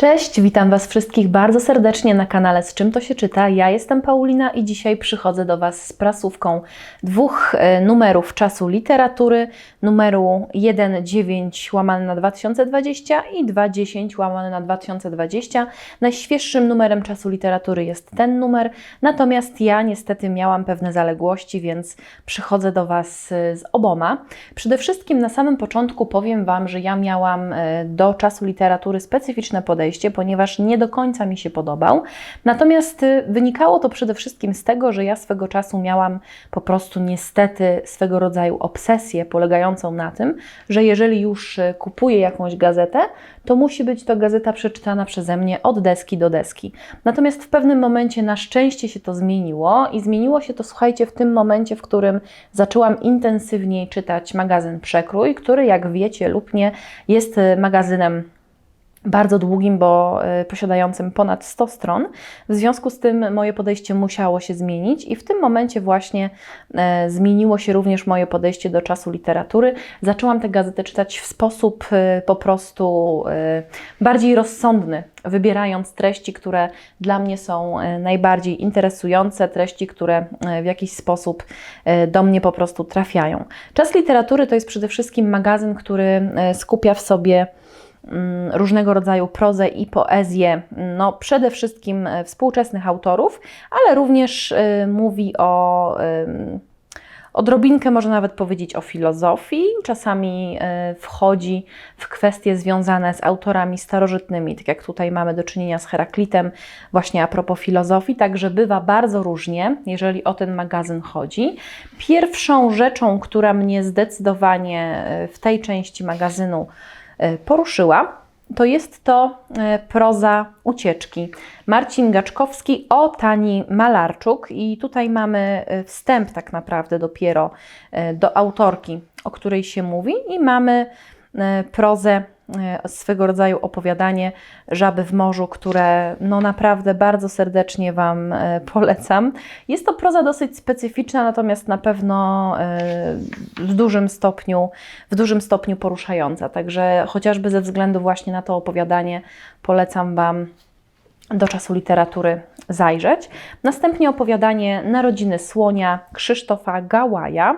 Cześć, witam Was wszystkich bardzo serdecznie na kanale Z czym to się czyta. Ja jestem Paulina i dzisiaj przychodzę do Was z prasówką dwóch e, numerów czasu literatury, numeru 1.9 łamane na 2020 i 2.10 łamane na 2020. Najświeższym numerem czasu literatury jest ten numer, natomiast ja niestety miałam pewne zaległości, więc przychodzę do Was e, z oboma. Przede wszystkim na samym początku powiem Wam, że ja miałam e, do czasu literatury specyficzne podejście, ponieważ nie do końca mi się podobał. Natomiast y, wynikało to przede wszystkim z tego, że ja swego czasu miałam po prostu niestety swego rodzaju obsesję polegającą na tym, że jeżeli już y, kupuję jakąś gazetę, to musi być to gazeta przeczytana przeze mnie od deski do deski. Natomiast w pewnym momencie na szczęście się to zmieniło i zmieniło się to, słuchajcie, w tym momencie, w którym zaczęłam intensywniej czytać magazyn Przekrój, który jak wiecie lub nie jest y, magazynem bardzo długim, bo y, posiadającym ponad 100 stron. W związku z tym moje podejście musiało się zmienić i w tym momencie właśnie e, zmieniło się również moje podejście do czasu literatury. Zaczęłam tę gazetę czytać w sposób e, po prostu e, bardziej rozsądny, wybierając treści, które dla mnie są e, najbardziej interesujące, treści, które e, w jakiś sposób do mnie po prostu trafiają. Czas literatury to jest przede wszystkim magazyn, który skupia w sobie różnego rodzaju prozę i poezję, no przede wszystkim e, współczesnych autorów, ale również e, mówi o odrobinkę, można nawet powiedzieć o filozofii. Czasami e, wchodzi w kwestie związane z autorami starożytnymi, tak jak tutaj mamy do czynienia z Heraklitem, właśnie a propos filozofii, także bywa bardzo różnie, jeżeli o ten magazyn chodzi. Pierwszą rzeczą, która mnie zdecydowanie e, w tej części magazynu poruszyła, to jest to e, proza ucieczki. Marcin Gaczkowski o Tani Malarczuk i tutaj mamy e, wstęp tak naprawdę dopiero e, do autorki, o której się mówi i mamy e, prozę, e, swego rodzaju opowiadanie Żaby w morzu, które no naprawdę bardzo serdecznie Wam e, polecam. Jest to proza dosyć specyficzna, natomiast na pewno e, w dużym stopniu, w dużym stopniu poruszająca. Także chociażby ze względu właśnie na to opowiadanie polecam Wam do czasu literatury zajrzeć. Następnie opowiadanie Narodziny Słonia Krzysztofa Gałaja.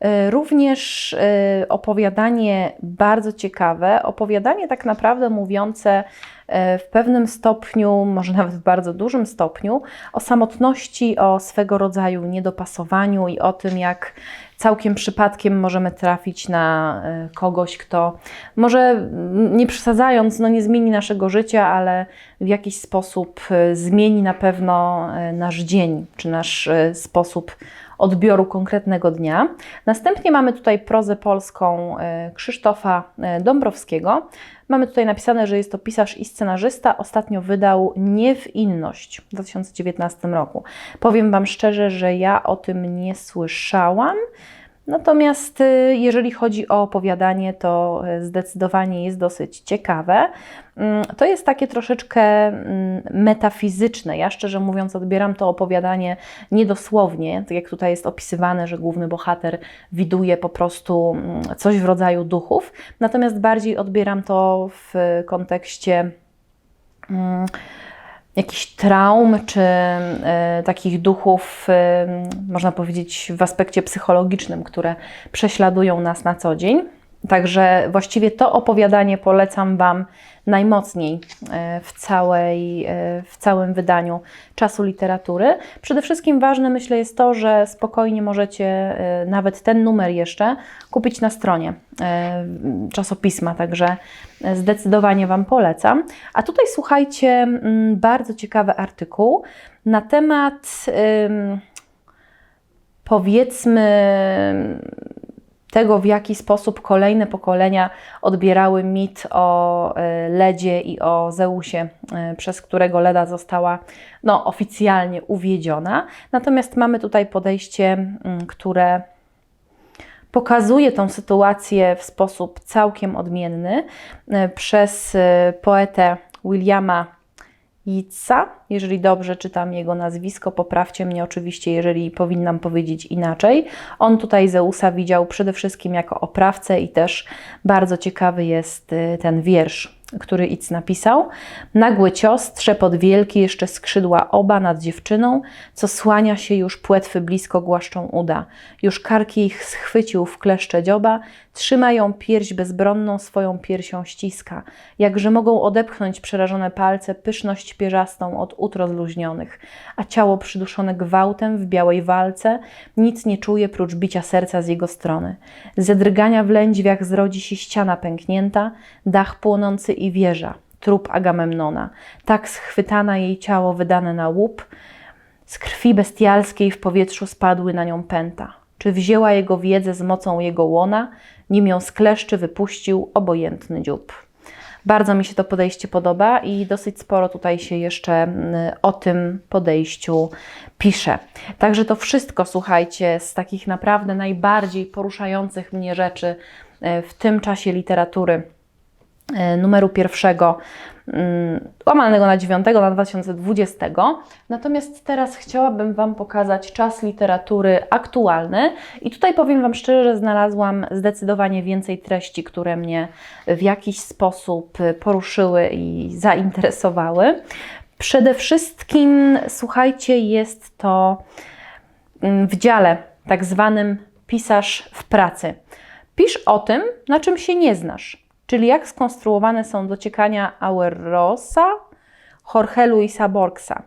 E, Również e, opowiadanie bardzo ciekawe, opowiadanie tak naprawdę mówiące e, w pewnym stopniu, może nawet w bardzo dużym stopniu, o samotności, o swego rodzaju niedopasowaniu i o tym, jak całkiem przypadkiem możemy trafić na kogoś, kto może nie przesadzając, no nie zmieni naszego życia, ale w jakiś sposób zmieni na pewno nasz dzień, czy nasz sposób odbioru konkretnego dnia. Następnie mamy tutaj prozę polską e, Krzysztofa e, Dąbrowskiego. Mamy tutaj napisane, że jest to pisarz i scenarzysta. Ostatnio wydał Nie w inność w 2019 roku. Powiem Wam szczerze, że ja o tym nie słyszałam. Natomiast y, jeżeli chodzi o opowiadanie, to y, zdecydowanie jest dosyć ciekawe. Mm, To jest takie troszeczkę mm, metafizyczne. Ja szczerze mówiąc odbieram to opowiadanie niedosłownie, tak jak tutaj jest opisywane, że główny bohater widuje po prostu mm, coś w rodzaju duchów. Natomiast bardziej odbieram to w kontekście jakichś traum czy e, takich duchów, e, można powiedzieć, w aspekcie psychologicznym, które prześladują nas na co dzień. Także właściwie to opowiadanie polecam Wam najmocniej e, w, całej, e, w całym wydaniu czasu literatury. Przede wszystkim ważne, myślę, jest to, że spokojnie możecie e, nawet ten numer jeszcze kupić na stronie czasopisma, także zdecydowanie Wam polecam. A tutaj słuchajcie, bardzo ciekawy artykuł na temat powiedzmy tego, w jaki sposób kolejne pokolenia odbierały mit o e, Ledzie i o Zeusie, e, przez którego Leda została no, oficjalnie uwiedziona. Natomiast mamy tutaj podejście, które pokazuje tą sytuację w sposób całkiem odmienny e, przez poetę Williama Yeatsa. Jeżeli dobrze czytam jego nazwisko, poprawcie mnie oczywiście, jeżeli powinnam powiedzieć inaczej. On tutaj Zeusa widział przede wszystkim jako oprawcę i też bardzo ciekawy jest y, ten wiersz który Itz napisał. Nagły cios, trzepot wielki, jeszcze skrzydła oba nad dziewczyną, co słania się już płetwy blisko głaszczą uda. Już karki ich schwycił w kleszcze dzioba, trzyma ją pierś bezbronną, swoją piersią ściska. Jakże mogą odepchnąć przerażone palce pyszność pierzastą od ut rozluźnionych, a ciało przyduszone gwałtem w białej walce nic nie czuje prócz bicia serca z jego strony. Z drgania w lędźwiach zrodzi się ściana pęknięta, dach płonący i wieża, trup Agamemnona, tak schwytana jej ciało wydane na łup, z krwi bestialskiej w powietrzu spadły na nią pęta. Czy wzięła jego wiedzę z mocą jego łona, nim ją z kleszczy wypuścił obojętny dziób. Bardzo mi się to podejście podoba i dosyć sporo tutaj się jeszcze o tym podejściu pisze. Także to wszystko, słuchajcie, z takich naprawdę najbardziej poruszających mnie rzeczy e, w tym czasie literatury numeru pierwszego, mm, łamanego na 9 na 2020. Natomiast teraz chciałabym Wam pokazać czas literatury aktualny i tutaj powiem Wam szczerze, że znalazłam zdecydowanie więcej treści, które mnie w jakiś sposób poruszyły i zainteresowały. Przede wszystkim, słuchajcie, jest to mm, w dziale tak zwanym pisarz w pracy. Pisz o tym, na czym się nie znasz, czyli jak skonstruowane są dociekania Auerrosa, Jorge Luisa Borgsa.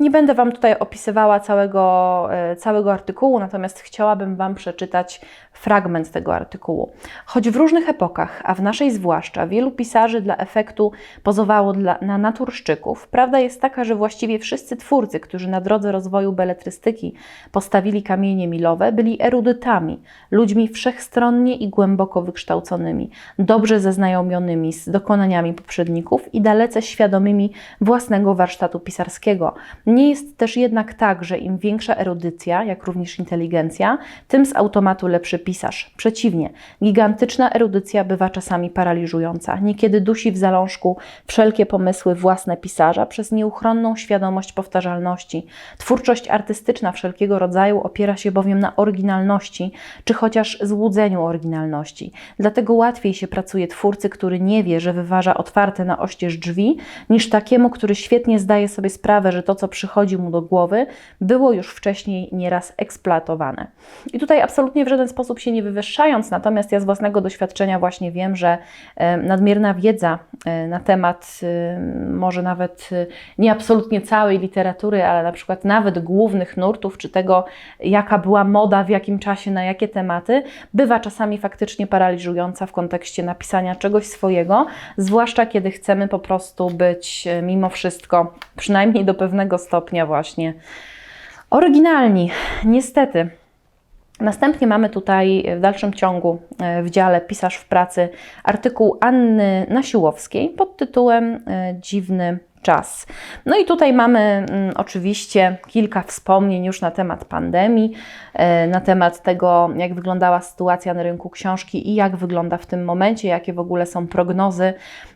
Nie będę Wam tutaj opisywała całego, e, całego artykułu, natomiast chciałabym Wam przeczytać fragment tego artykułu. Choć w różnych epokach, a w naszej zwłaszcza, wielu pisarzy dla efektu pozowało dla, na naturszczyków, prawda jest taka, że właściwie wszyscy twórcy, którzy na drodze rozwoju beletrystyki postawili kamienie milowe, byli erudytami, ludźmi wszechstronnie i głęboko wykształconymi, dobrze zeznajomionymi z dokonaniami poprzedników i dalece świadomymi własnego warsztatu pisarskiego nie jest też jednak tak, że im większa erudycja, jak również inteligencja, tym z automatu lepszy pisarz. Przeciwnie, gigantyczna erudycja bywa czasami paraliżująca. Niekiedy dusi w zalążku wszelkie pomysły własne pisarza przez nieuchronną świadomość powtarzalności. Twórczość artystyczna wszelkiego rodzaju opiera się bowiem na oryginalności, czy chociaż złudzeniu oryginalności. Dlatego łatwiej się pracuje twórcy, który nie wie, że wyważa otwarte na oścież drzwi, niż takiemu, który świetnie zdaje sobie sprawę, że to, co przychodzi mu do głowy, było już wcześniej nieraz eksploatowane. I tutaj absolutnie w żaden sposób się nie wywyższając, natomiast ja z własnego doświadczenia właśnie wiem, że e, nadmierna wiedza e, na temat e, może nawet nie absolutnie całej literatury, ale na przykład nawet głównych nurtów, czy tego, jaka była moda w jakim czasie, na jakie tematy, bywa czasami faktycznie paraliżująca w kontekście napisania czegoś swojego, zwłaszcza kiedy chcemy po prostu być mimo wszystko, przynajmniej do pewnego stopnia właśnie oryginalni. Niestety. Następnie mamy tutaj w dalszym ciągu e, w dziale Pisarz w pracy artykuł Anny Nasiłowskiej pod tytułem e, Dziwny czas. No i tutaj mamy mm, oczywiście kilka wspomnień już na temat pandemii, e, na temat tego, jak wyglądała sytuacja na rynku książki i jak wygląda w tym momencie, jakie w ogóle są prognozy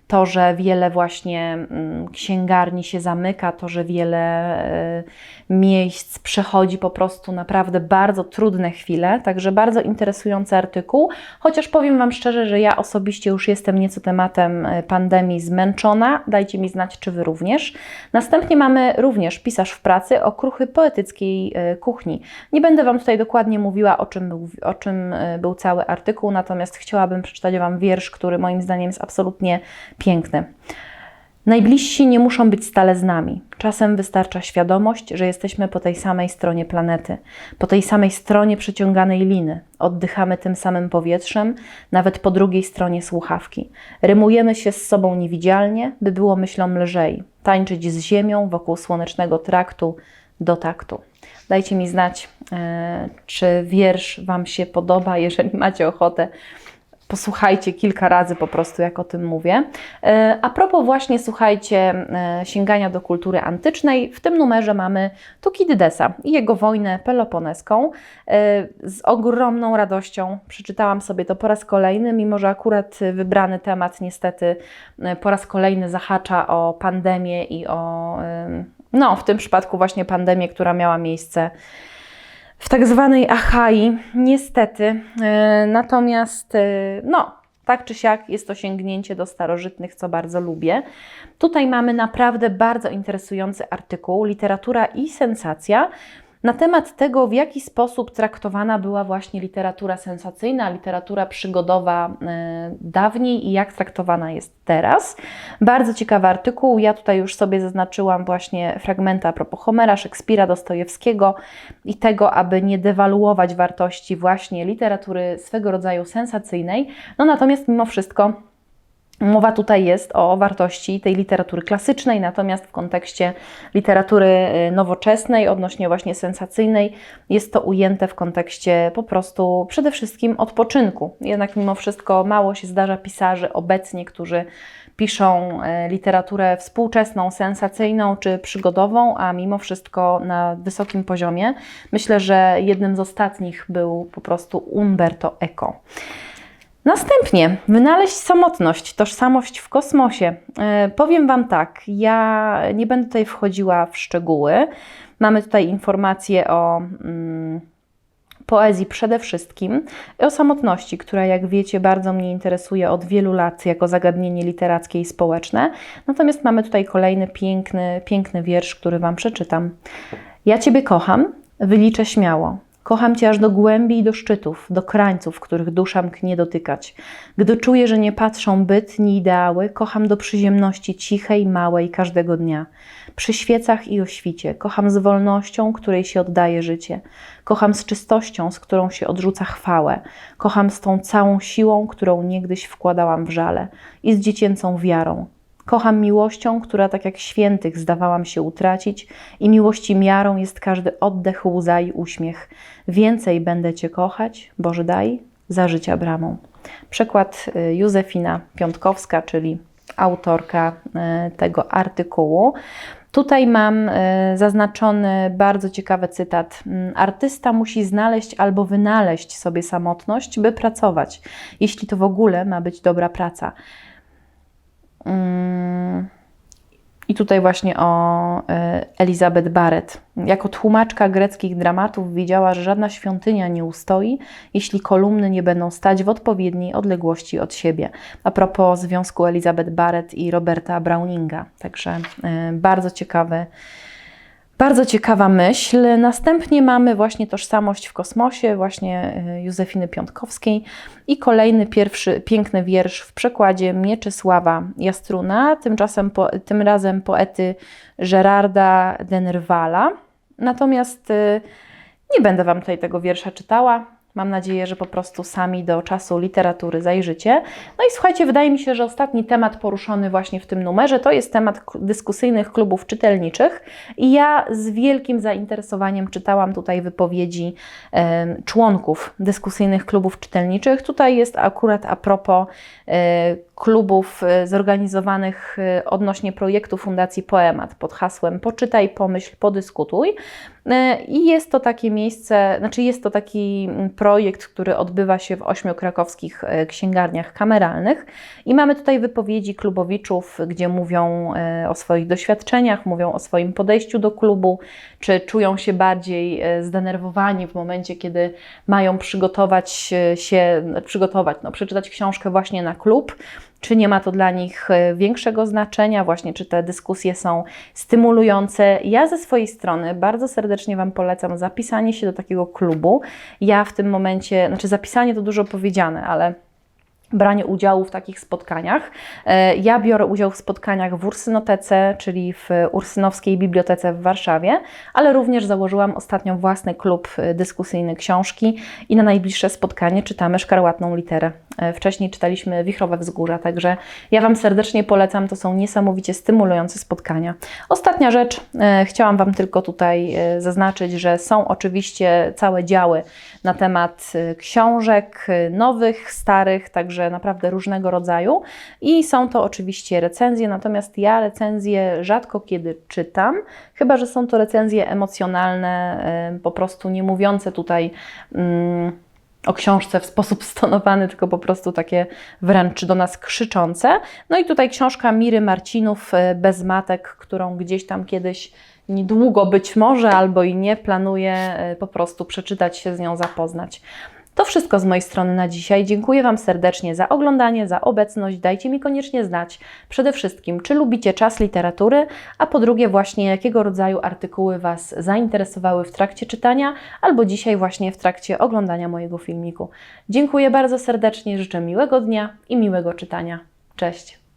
to, że wiele właśnie mm, księgarni się zamyka, to, że wiele e, miejsc przechodzi po prostu naprawdę bardzo trudne chwile, także bardzo interesujący artykuł, chociaż powiem Wam szczerze, że ja osobiście już jestem nieco tematem e, pandemii zmęczona, dajcie mi znać, czy Wy również. Następnie mamy również pisarz w pracy o kruchy poetyckiej e, kuchni. Nie będę Wam tutaj dokładnie mówiła, o czym był, o czym był cały artykuł, natomiast chciałabym przeczytać Wam wiersz, który moim zdaniem jest absolutnie piękny. Najbliżsi nie muszą być stale z nami. Czasem wystarcza świadomość, że jesteśmy po tej samej stronie planety, po tej samej stronie przeciąganej liny. Oddychamy tym samym powietrzem, nawet po drugiej stronie słuchawki. Rymujemy się z sobą niewidzialnie, by było myślom lżej. Tańczyć z ziemią wokół słonecznego traktu do taktu. Dajcie mi znać, e, czy wiersz Wam się podoba, jeżeli macie ochotę posłuchajcie kilka razy po prostu, jak o tym mówię. E, a propos właśnie, słuchajcie, e, sięgania do kultury antycznej, w tym numerze mamy Tukidydesa i jego wojnę peloponeską. E, z ogromną radością przeczytałam sobie to po raz kolejny, mimo że akurat wybrany temat niestety po raz kolejny zahacza o pandemię i o, no w tym przypadku właśnie pandemię, która miała miejsce w tak zwanej Achai, niestety. E, natomiast, e, no, tak czy siak jest to sięgnięcie do starożytnych, co bardzo lubię. Tutaj mamy naprawdę bardzo interesujący artykuł Literatura i sensacja na temat tego, w jaki sposób traktowana była właśnie literatura sensacyjna, literatura przygodowa e, dawniej i jak traktowana jest teraz. Bardzo ciekawy artykuł. Ja tutaj już sobie zaznaczyłam właśnie fragmenty a propos Homera, Szekspira, Dostojewskiego i tego, aby nie dewaluować wartości właśnie literatury swego rodzaju sensacyjnej. No natomiast mimo wszystko Mowa tutaj jest o wartości tej literatury klasycznej, natomiast w kontekście literatury y, nowoczesnej, odnośnie właśnie sensacyjnej, jest to ujęte w kontekście po prostu przede wszystkim odpoczynku. Jednak mimo wszystko mało się zdarza pisarzy obecnie, którzy piszą y, literaturę współczesną, sensacyjną czy przygodową, a mimo wszystko na wysokim poziomie. Myślę, że jednym z ostatnich był po prostu Umberto Eco. Następnie wynaleźć samotność, tożsamość w kosmosie. E, powiem Wam tak, ja nie będę tutaj wchodziła w szczegóły. Mamy tutaj informacje o mm, poezji przede wszystkim i o samotności, która, jak wiecie, bardzo mnie interesuje od wielu lat jako zagadnienie literackie i społeczne. Natomiast mamy tutaj kolejny piękny, piękny wiersz, który Wam przeczytam. Ja Ciebie kocham, wyliczę śmiało. Kocham Cię aż do głębi i do szczytów, do krańców, których dusza mknie dotykać. Gdy czuję, że nie patrzą byt ni ideały, kocham do przyziemności cichej, małej, każdego dnia. Przy świecach i o świcie. Kocham z wolnością, której się oddaje życie. Kocham z czystością, z którą się odrzuca chwałę. Kocham z tą całą siłą, którą niegdyś wkładałam w żale. I z dziecięcą wiarą. Kocham miłością, która tak jak świętych zdawałam się utracić, i miłości miarą jest każdy oddech, łza i uśmiech. Więcej będę Cię kochać, Boże daj, za życia bramą. Przekład y, Józefina Piątkowska, czyli autorka y, tego artykułu. Tutaj mam y, zaznaczony bardzo ciekawy cytat. Mm, artysta musi znaleźć albo wynaleźć sobie samotność, by pracować, jeśli to w ogóle ma być dobra praca. I tutaj właśnie o e, Elizabeth Barrett. Jako tłumaczka greckich dramatów widziała, że żadna świątynia nie ustoi, jeśli kolumny nie będą stać w odpowiedniej odległości od siebie. A propos związku Elizabeth Barrett i Roberta Browninga. Także e, bardzo ciekawy bardzo ciekawa myśl. Następnie mamy właśnie tożsamość w kosmosie, właśnie e, Józefiny Piątkowskiej i kolejny pierwszy piękny wiersz w przekładzie Mieczysława Jastruna, tymczasem po, tym razem poety Gerarda Denrwala. Natomiast e, nie będę Wam tutaj tego wiersza czytała. Mam nadzieję, że po prostu sami do czasu literatury zajrzycie. No i słuchajcie, wydaje mi się, że ostatni temat poruszony właśnie w tym numerze to jest temat dyskusyjnych klubów czytelniczych. I ja z wielkim zainteresowaniem czytałam tutaj wypowiedzi e, członków dyskusyjnych klubów czytelniczych. Tutaj jest akurat a propos e, klubów e, zorganizowanych e, odnośnie projektu Fundacji Poemat pod hasłem Poczytaj, pomyśl, podyskutuj. E, I jest to takie miejsce, znaczy jest to taki mm, projekt, który odbywa się w ośmiu krakowskich księgarniach kameralnych. I mamy tutaj wypowiedzi klubowiczów, gdzie mówią o swoich doświadczeniach, mówią o swoim podejściu do klubu, czy czują się bardziej zdenerwowani w momencie, kiedy mają przygotować się, przygotować, no, przeczytać książkę właśnie na klub czy nie ma to dla nich e, większego znaczenia, właśnie czy te dyskusje są stymulujące. Ja ze swojej strony bardzo serdecznie Wam polecam zapisanie się do takiego klubu. Ja w tym momencie, znaczy zapisanie to dużo powiedziane, ale branie udziału w takich spotkaniach. E, ja biorę udział w spotkaniach w Ursynotece, czyli w Ursynowskiej Bibliotece w Warszawie, ale również założyłam ostatnio własny klub e, dyskusyjny książki i na najbliższe spotkanie czytamy Szkarłatną Literę. E, wcześniej czytaliśmy Wichrowe Wzgórza, także ja Wam serdecznie polecam, to są niesamowicie stymulujące spotkania. Ostatnia rzecz, chciałam Wam tylko tutaj zaznaczyć, że są oczywiście całe działy na temat książek nowych, starych, także także naprawdę różnego rodzaju. I są to oczywiście recenzje, natomiast ja recenzje rzadko kiedy czytam, chyba że są to recenzje emocjonalne, po prostu nie mówiące tutaj. Mm, o książce w sposób stonowany, tylko po prostu takie wręcz do nas krzyczące. No i tutaj książka Miry Marcinów, e, Bez matek, którą gdzieś tam kiedyś niedługo być może albo i nie planuję e, po prostu przeczytać się z nią, zapoznać. To wszystko z mojej strony na dzisiaj. Dziękuję Wam serdecznie za oglądanie, za obecność. Dajcie mi koniecznie znać przede wszystkim, czy lubicie czas literatury, a po drugie właśnie jakiego rodzaju artykuły Was zainteresowały w trakcie czytania albo dzisiaj właśnie w trakcie oglądania mojego filmiku. Dziękuję bardzo serdecznie, życzę miłego dnia i miłego czytania. Cześć!